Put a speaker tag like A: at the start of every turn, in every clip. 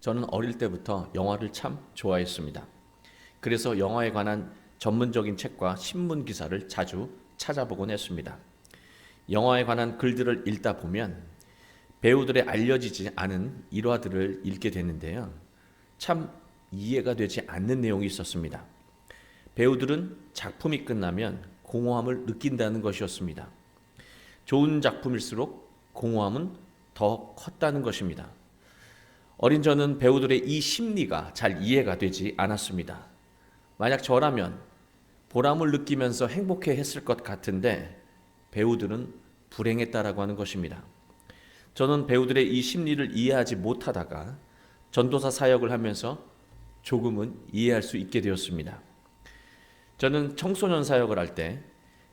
A: 저는 어릴 때부터 영화를 참 좋아했습니다. 그래서 영화에 관한 전문적인 책과 신문 기사를 자주 찾아보곤 했습니다. 영화에 관한 글들을 읽다 보면 배우들의 알려지지 않은 일화들을 읽게 되는데요. 참 이해가 되지 않는 내용이 있었습니다. 배우들은 작품이 끝나면 공허함을 느낀다는 것이었습니다. 좋은 작품일수록 공허함은 더 컸다는 것입니다. 어린 저는 배우들의 이 심리가 잘 이해가 되지 않았습니다. 만약 저라면 보람을 느끼면서 행복해 했을 것 같은데 배우들은 불행했다라고 하는 것입니다. 저는 배우들의 이 심리를 이해하지 못하다가 전도사 사역을 하면서 조금은 이해할 수 있게 되었습니다. 저는 청소년 사역을 할 때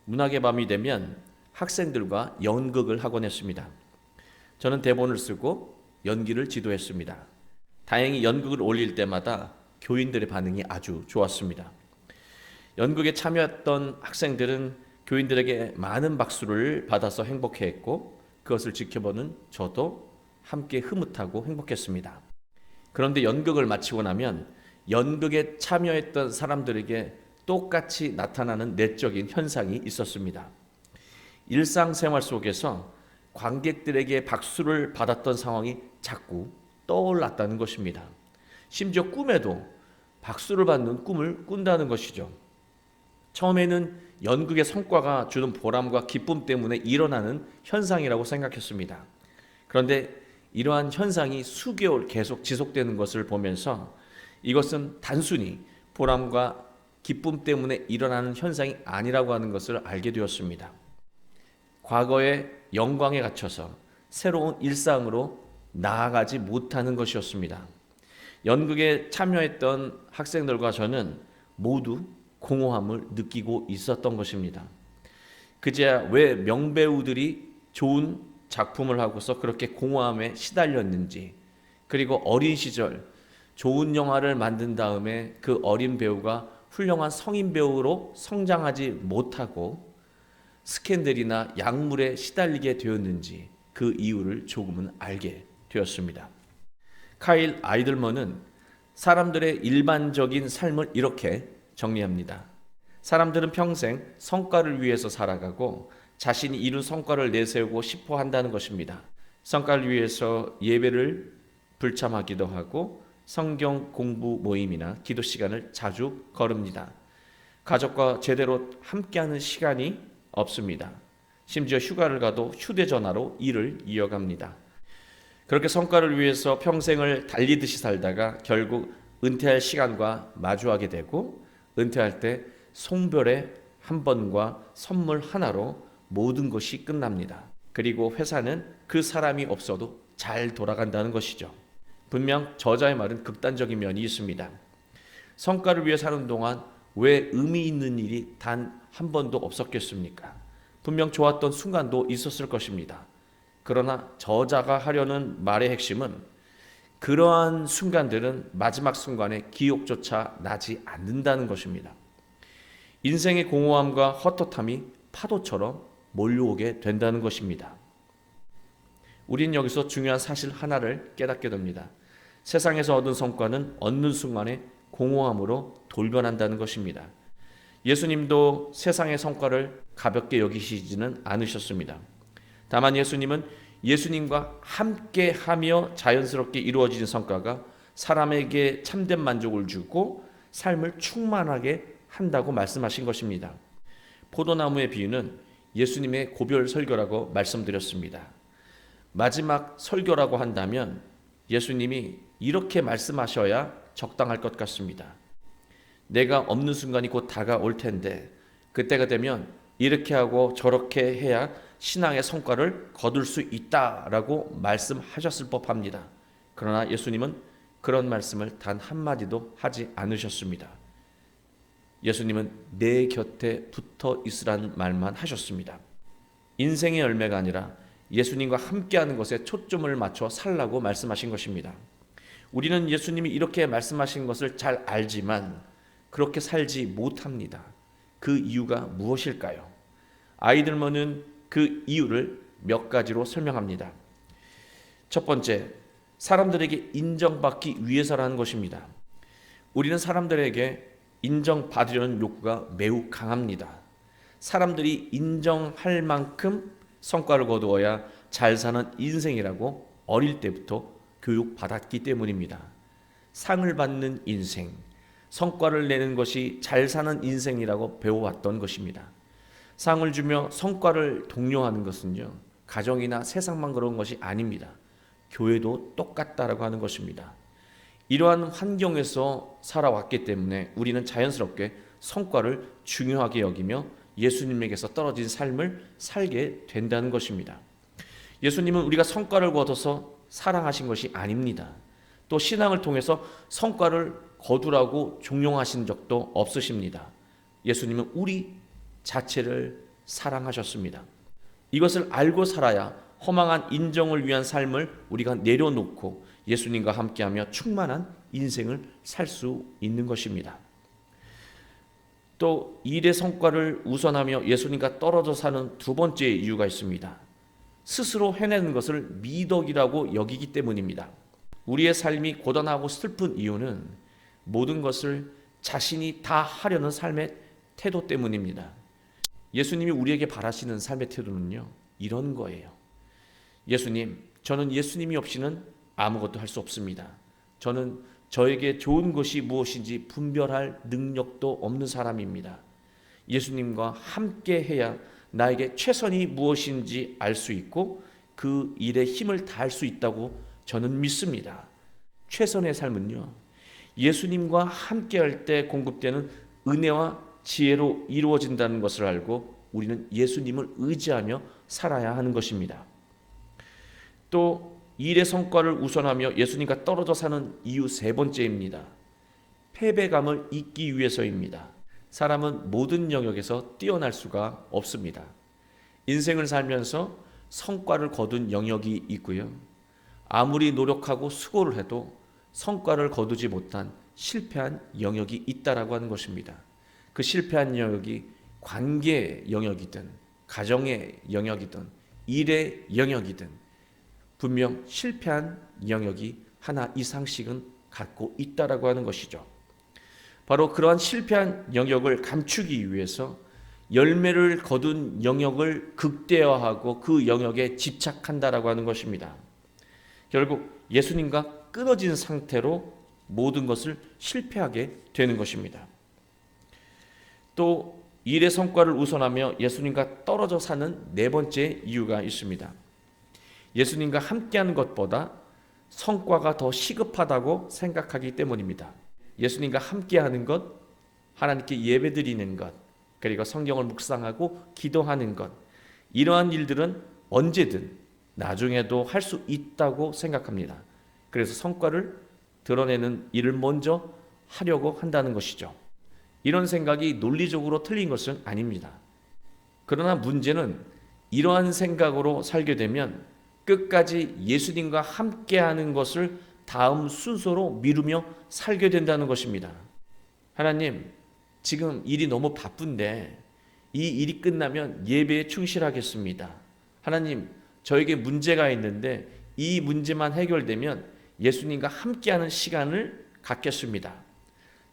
A: 문학의 밤이 되면 학생들과 연극을 하곤 했습니다. 저는 대본을 쓰고 연기를 지도했습니다. 다행히 연극을 올릴 때마다 교인들의 반응이 아주 좋았습니다. 연극에 참여했던 학생들은 교인들에게 많은 박수를 받아서 행복해했고 그것을 지켜보는 저도 함께 흐뭇하고 행복했습니다. 그런데 연극을 마치고 나면 연극에 참여했던 사람들에게 똑같이 나타나는 내적인 현상이 있었습니다. 일상생활 속에서 관객들에게 박수를 받았던 상황이 자꾸 떠올랐다는 것입니다. 심지어 꿈에도 박수를 받는 꿈을 꾼다는 것이죠. 처음에는 연극의 성과가 주는 보람과 기쁨 때문에 일어나는 현상이라고 생각했습니다. 그런데 이러한 현상이 수개월 계속 지속되는 것을 보면서 이것은 단순히 보람과 기쁨 때문에 일어나는 현상이 아니라고 하는 것을 알게 되었습니다. 과거의 영광에 갇혀서 새로운 일상으로 나아가지 못하는 것이었습니다. 연극에 참여했던 학생들과 저는 모두 공허함을 느끼고 있었던 것입니다. 그제야 왜 명배우들이 좋은 작품을 하고서 그렇게 공허함에 시달렸는지, 그리고 어린 시절 좋은 영화를 만든 다음에 그 어린 배우가 훌륭한 성인 배우로 성장하지 못하고 스캔들이나 약물에 시달리게 되었는지 그 이유를 조금은 알게 되었습니다. 카일 아이들먼은 사람들의 일반적인 삶을 이렇게 정리합니다. 사람들은 평생 성과를 위해서 살아가고 자신이 이룬 성과를 내세우고 싶어 한다는 것입니다. 성과를 위해서 예배를 불참하기도 하고 성경 공부 모임이나 기도 시간을 자주 거릅니다. 가족과 제대로 함께하는 시간이 없습니다. 심지어 휴가를 가도 휴대전화로 일을 이어갑니다. 그렇게 성과를 위해서 평생을 달리듯이 살다가 결국 은퇴할 시간과 마주하게 되고 은퇴할 때 송별의 한 번과 선물 하나로 모든 것이 끝납니다. 그리고 회사는 그 사람이 없어도 잘 돌아간다는 것이죠. 분명 저자의 말은 극단적인 면이 있습니다. 성과를 위해 사는 동안 왜 의미 있는 일이 단 한 번도 없었겠습니까? 분명 좋았던 순간도 있었을 것입니다. 그러나 저자가 하려는 말의 핵심은 그러한 순간들은 마지막 순간에 기억조차 나지 않는다는 것입니다. 인생의 공허함과 헛헛함이 파도처럼 몰려오게 된다는 것입니다. 우린 여기서 중요한 사실 하나를 깨닫게 됩니다. 세상에서 얻은 성과는 얻는 순간에 공허함으로 돌변한다는 것입니다. 예수님도 세상의 성과를 가볍게 여기시지는 않으셨습니다. 다만 예수님은 예수님과 함께 하며 자연스럽게 이루어진 성과가 사람에게 참된 만족을 주고 삶을 충만하게 한다고 말씀하신 것입니다. 포도나무의 비유는 예수님의 고별 설교라고 말씀드렸습니다. 마지막 설교라고 한다면 예수님이 이렇게 말씀하셔야 적당할 것 같습니다. 내가 없는 순간이 곧 다가올 텐데 그때가 되면 이렇게 하고 저렇게 해야 신앙의 성과를 거둘 수 있다라고 말씀하셨을 법합니다. 그러나 예수님은 그런 말씀을 단 한마디도 하지 않으셨습니다. 예수님은 내 곁에 붙어 있으라는 말만 하셨습니다. 인생의 열매가 아니라 예수님과 함께하는 것에 초점을 맞춰 살라고 말씀하신 것입니다. 우리는 예수님이 이렇게 말씀하신 것을 잘 알지만 그렇게 살지 못합니다. 그 이유가 무엇일까요? 아이들머는 그 이유를 몇 가지로 설명합니다. 첫 번째, 사람들에게 인정받기 위해서라는 것입니다. 우리는 사람들에게 인정받으려는 욕구가 매우 강합니다. 사람들이 인정할 만큼 성과를 거두어야 잘 사는 인생이라고 어릴 때부터 교육받았기 때문입니다. 상을 받는 인생, 성과를 내는 것이 잘 사는 인생이라고 배워왔던 것입니다. 상을 주며 성과를 독려하는 것은요, 가정이나 세상만 그런 것이 아닙니다. 교회도 똑같다라고 하는 것입니다. 이러한 환경에서 살아왔기 때문에 우리는 자연스럽게 성과를 중요하게 여기며 예수님에게서 떨어진 삶을 살게 된다는 것입니다. 예수님은 우리가 성과를 거둬서 사랑하신 것이 아닙니다. 또 신앙을 통해서 성과를 거두라고 종용하신 적도 없으십니다. 예수님은 우리 자체를 사랑하셨습니다. 이것을 알고 살아야 허망한 인정을 위한 삶을 우리가 내려놓고 예수님과 함께하며 충만한 인생을 살 수 있는 것입니다. 또 일의 성과를 우선하며 예수님과 떨어져 사는 두 번째 이유가 있습니다. 스스로 해내는 것을 미덕이라고 여기기 때문입니다. 우리의 삶이 고단하고 슬픈 이유는 모든 것을 자신이 다 하려는 삶의 태도 때문입니다. 예수님이 우리에게 바라시는 삶의 태도는요, 이런 거예요. 예수님, 저는 예수님이 없이는 아무것도 할 수 없습니다. 저는 저에게 좋은 것이 무엇인지 분별할 능력도 없는 사람입니다. 예수님과 함께 해야 나에게 최선이 무엇인지 알 수 있고 그 일에 힘을 다할 수 있다고 저는 믿습니다. 최선의 삶은요. 예수님과 함께 할 때 공급되는 은혜와 지혜로 이루어진다는 것을 알고 우리는 예수님을 의지하며 살아야 하는 것입니다. 또 일의 성과를 우선하며 예수님과 떨어져 사는 이유 세 번째입니다. 패배감을 잊기 위해서입니다. 사람은 모든 영역에서 뛰어날 수가 없습니다. 인생을 살면서 성과를 거둔 영역이 있고요. 아무리 노력하고 수고를 해도 성과를 거두지 못한 실패한 영역이 있다라고 하는 것입니다. 그 실패한 영역이 관계 영역이든 가정의 영역이든 일의 영역이든 분명 실패한 영역이 하나 이상씩은 갖고 있다라고 하는 것이죠. 바로 그러한 실패한 영역을 감추기 위해서 열매를 거둔 영역을 극대화하고 그 영역에 집착한다라고 하는 것입니다. 결국 예수님과 끊어진 상태로 모든 것을 실패하게 되는 것입니다. 또 일의 성과를 우선하며 예수님과 떨어져 사는 네 번째 이유가 있습니다. 예수님과 함께하는 것보다 성과가 더 시급하다고 생각하기 때문입니다. 예수님과 함께하는 것, 하나님께 예배드리는 것, 그리고 성경을 묵상하고 기도하는 것, 이러한 일들은 언제든 나중에도 할 수 있다고 생각합니다. 그래서 성과를 드러내는 일을 먼저 하려고 한다는 것이죠. 이런 생각이 논리적으로 틀린 것은 아닙니다. 그러나 문제는 이러한 생각으로 살게 되면 끝까지 예수님과 함께 하는 것을 다음 순서로 미루며 살게 된다는 것입니다. 하나님, 지금 일이 너무 바쁜데 이 일이 끝나면 예배에 충실하겠습니다. 하나님, 저에게 문제가 있는데 이 문제만 해결되면 예수님과 함께하는 시간을 갖겠습니다.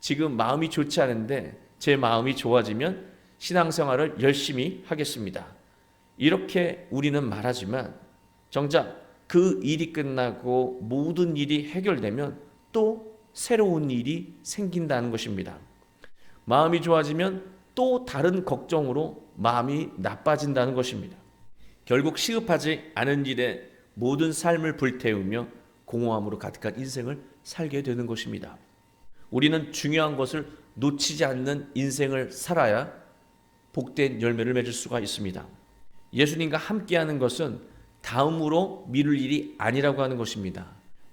A: 지금 마음이 좋지 않은데 제 마음이 좋아지면 신앙생활을 열심히 하겠습니다. 이렇게 우리는 말하지만 정작 그 일이 끝나고 모든 일이 해결되면 또 새로운 일이 생긴다는 것입니다. 마음이 좋아지면 또 다른 걱정으로 마음이 나빠진다는 것입니다. 결국 시급하지 않은 일에 모든 삶을 불태우며 공허함으로 가득한 인생을 살게 되는 것입니다. 우리는 중요한 것을 놓치지 않는 인생을 살아야 복된 열매를 맺을 수가 있습니다. 예수님과 함께하는 것은 다음으로 미룰 일이 아니라고 하는 것입니다.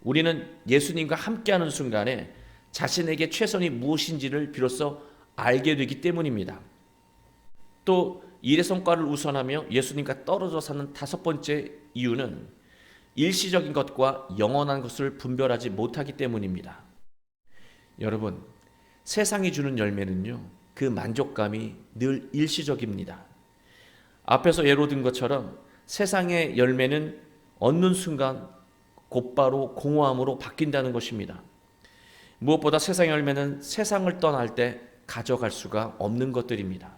A: 우리는 예수님과 함께하는 순간에 자신에게 최선이 무엇인지를 비로소 알게 되기 때문입니다. 또 일의 성과를 우선하며 예수님과 떨어져 사는 다섯 번째 이유는 일시적인 것과 영원한 것을 분별하지 못하기 때문입니다. 여러분, 세상이 주는 열매는요, 그 만족감이 늘 일시적입니다. 앞에서 예로 든 것처럼 세상의 열매는 얻는 순간 곧바로 공허함으로 바뀐다는 것입니다. 무엇보다 세상의 열매는 세상을 떠날 때 가져갈 수가 없는 것들입니다.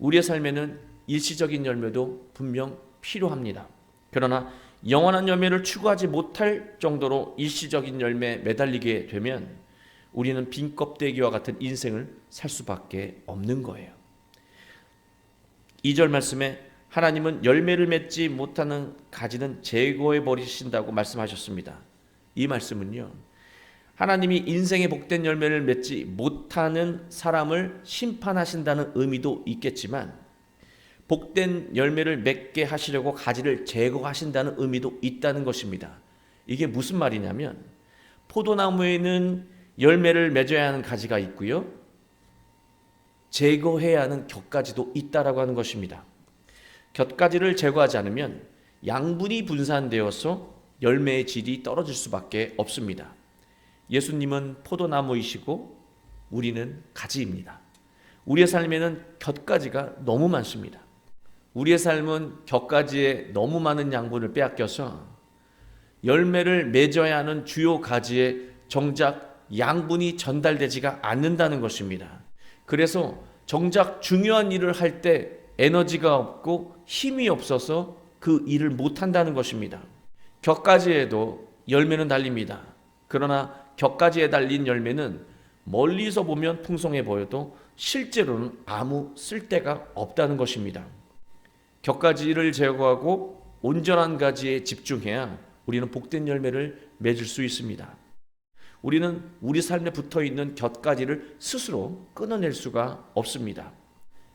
A: 우리의 삶에는 일시적인 열매도 분명 필요합니다. 그러나 영원한 열매를 추구하지 못할 정도로 일시적인 열매에 매달리게 되면 우리는 빈 껍데기와 같은 인생을 살 수밖에 없는 거예요. 2절 말씀에 하나님은 열매를 맺지 못하는 가지는 제거해 버리신다고 말씀하셨습니다. 이 말씀은요. 하나님이 인생의 복된 열매를 맺지 못하는 사람을 심판하신다는 의미도 있겠지만 복된 열매를 맺게 하시려고 가지를 제거하신다는 의미도 있다는 것입니다. 이게 무슨 말이냐면 포도나무에는 열매를 맺어야 하는 가지가 있고요. 제거해야 하는 곁가지도 있다라고 하는 것입니다. 곁가지를 제거하지 않으면 양분이 분산되어서 열매의 질이 떨어질 수밖에 없습니다. 예수님은 포도나무이시고 우리는 가지입니다. 우리의 삶에는 곁가지가 너무 많습니다. 우리의 삶은 곁가지에 너무 많은 양분을 빼앗겨서 열매를 맺어야 하는 주요 가지에 정작 양분이 전달되지가 않는다는 것입니다. 그래서 정작 중요한 일을 할 때 에너지가 없고 힘이 없어서 그 일을 못 한다는 것입니다. 격가지에도 열매는 달립니다. 그러나 격가지에 달린 열매는 멀리서 보면 풍성해 보여도 실제로는 아무 쓸데가 없다는 것입니다. 격가지를 제거하고 온전한 가지에 집중해야 우리는 복된 열매를 맺을 수 있습니다. 우리는 우리 삶에 붙어 있는 곁가지를 스스로 끊어낼 수가 없습니다.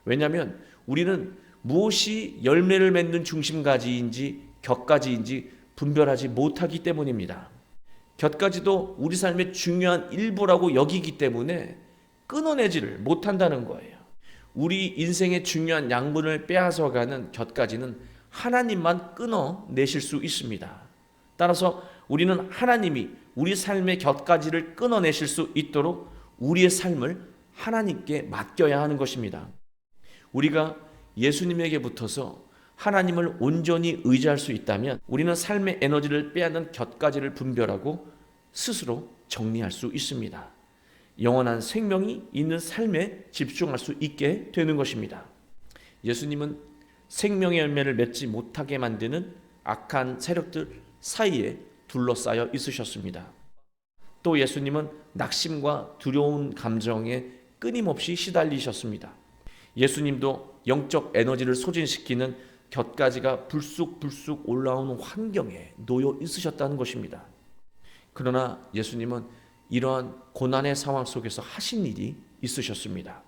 A: 왜냐하면 우리는 무엇이 열매를 맺는 중심가지인지 곁가지인지 분별하지 못하기 때문입니다. 곁가지도 우리 삶의 중요한 일부라고 여기기 때문에 끊어내지를 못한다는 거예요. 우리 인생의 중요한 양분을 빼앗아가는 곁가지는 하나님만 끊어내실 수 있습니다. 따라서 우리는 하나님이 우리 삶의 곁가지를 끊어내실 수 있도록 우리의 삶을 하나님께 맡겨야 하는 것입니다. 우리가 예수님에게 붙어서 하나님을 온전히 의지할 수 있다면 우리는 삶의 에너지를 빼앗는 곁가지를 분별하고 스스로 정리할 수 있습니다. 영원한 생명이 있는 삶에 집중할 수 있게 되는 것입니다. 예수님은 생명의 열매를 맺지 못하게 만드는 악한 세력들 사이에 둘러싸여 있으셨습니다. 또 예수님은 낙심과 두려운 감정에 끊임없이 시달리셨습니다. 예수님도 영적 에너지를 소진시키는 곁가지가 불쑥불쑥 올라오는 환경에 놓여 있으셨다는 것입니다. 그러나 예수님은 이러한 고난의 상황 속에서 하신 일이 있으셨습니다.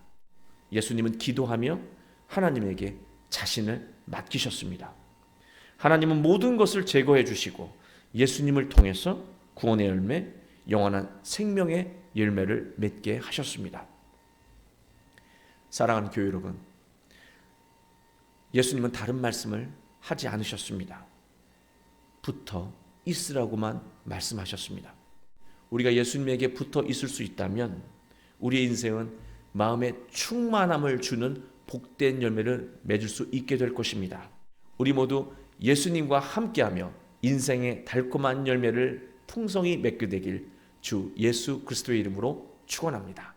A: 예수님은 기도하며 하나님에게 자신을 맡기셨습니다. 하나님은 모든 것을 제거해 주시고 예수님을 통해서 구원의 열매, 영원한 생명의 열매를 맺게 하셨습니다. 사랑하는 교회 여러분, 예수님은 다른 말씀을 하지 않으셨습니다. 붙어 있으라고만 말씀하셨습니다. 우리가 예수님에게 붙어 있을 수 있다면 우리의 인생은 마음의 충만함을 주는 복된 열매를 맺을 수 있게 될 것입니다. 우리 모두 예수님과 함께하며 인생의 달콤한 열매를 풍성히 맺게 되길 주 예수 그리스도의 이름으로 축원합니다.